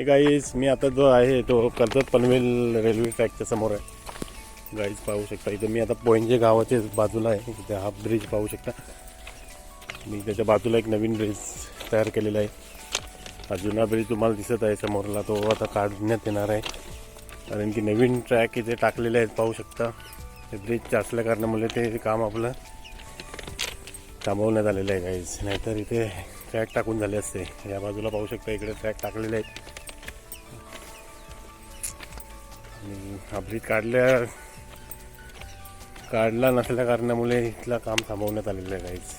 हे गाईज मी आता जो आहे तो कर्जत पनवेल रेल्वे ट्रॅकच्या समोर आहे. गाईज पाहू शकता इथं मी आता पोंजे गावाच्या बाजूला आहे. इथे हा ब्रिज पाहू शकता. मी त्याच्या बाजूला एक नवीन ब्रिज तयार केलेला आहे. हा जुना ब्रिज तुम्हाला दिसत आहे समोरला तो आता काढण्यात येणार आहे. कारण की नवीन ट्रॅक इथे टाकलेले आहेत पाहू शकता. ते ब्रिज असल्या कारणामुळे ते काम आपलं थांबवण्यात आलेलं आहे गाईज नाहीतर इथे ट्रॅक टाकून झाले असते. या बाजूला पाहू शकता इकडे ट्रॅक टाकलेले आहेत. आणि हा ब्रिज काढल्या काढला नसल्या कारणामुळे इथलं काम थांबवण्यात आलेलं आहे गाईज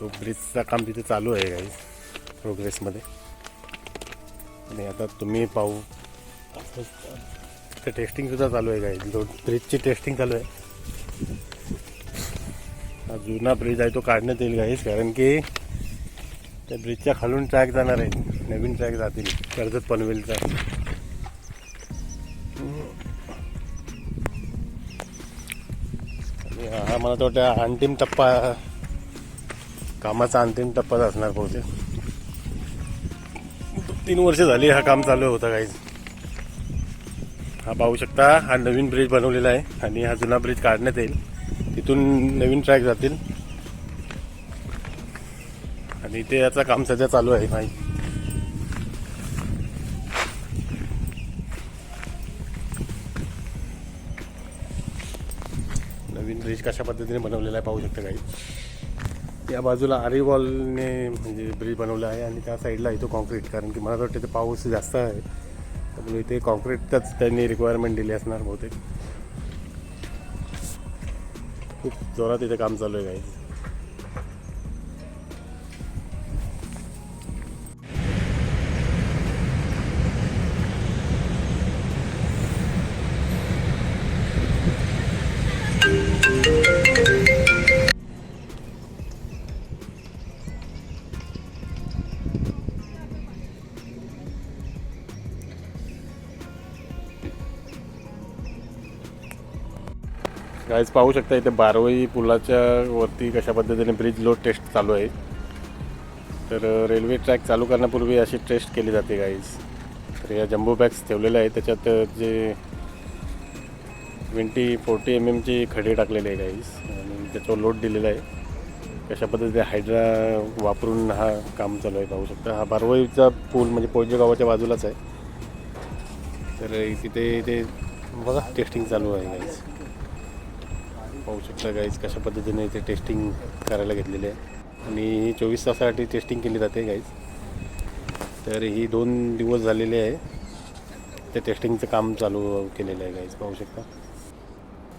तो ब्रिजचं काम तिथे चालू आहे गाईज प्रोग्रेसमध्ये आणि आता तुम्ही पाहू ते टेस्टिंगसुद्धा चालू आहे गाईज तो ब्रिजची टेस्टिंग चालू आहे. हा जुना ब्रिज आहे तो काढण्यात येईल गाईज कारण की त्या ब्रिजच्या खालून ट्रॅक जाणार आहे. नवीन ट्रॅक जातील कर्जत पनवेलचा. हा मला तर वाटतं अंतिम टप्पा कामाचा अंतिम टप्पाच असणार बहुतेक. तीन वर्ष झाली हा काम चालू होता काहीच हा पाहू शकता हा नवीन ब्रिज बनवलेला आहे आणि हा जुना ब्रिज काढण्यात येईल. तिथून नवीन ट्रॅक जातील. आणि ते याचं काम सध्या चालू आहे नाही नवीन ब्रिज कशा पद्धतीने बनवलेला आहे पाहू शकता काही. या बाजूला आरिवॉलने म्हणजे ब्रिज बनवला आहे आणि त्या साईडला इथं कॉन्क्रीट कारण की मला वाटतं ते पाऊस जास्त आहे. त्यामुळे इथे कॉन्क्रीटच त्यांनी रिक्वायरमेंट दिली असणार बहुतेक. खूप जोरात इथे काम चालू आहे काही गाईज पाहू शकता इथे बारवई पुलाच्या वरती कशा पद्धतीने ब्रिज लोड टेस्ट चालू आहे. तर रेल्वे ट्रॅक चालू करण्यापूर्वी अशी टेस्ट केली जाते गाईज तर या जम्बो बॅग्स ठेवलेल्या आहेत. त्याच्यात जे ट्वेंटी फोर्टी एम एमची खडे टाकलेले आहे गाईज आणि त्याच्यावर लोड दिलेला आहे. कशा पद्धतीने हायड्रा वापरून हा काम चालू आहे पाहू शकता. हा बारवईचा पूल म्हणजे पोळजे गावाच्या बाजूलाच आहे. तर तिथे ते बघा टेस्टिंग चालू आहे गाईज पाहू शकता गाईज कशा पद्धतीने इथे टेस्टिंग करायला घेतलेले आहे. आणि ही चोवीस तासासाठी टेस्टिंग केली जाते गाईज तर ही दोन दिवस झालेले आहे. ते टेस्टिंगचं काम चालू केलेलं आहे गाईज पाहू शकता.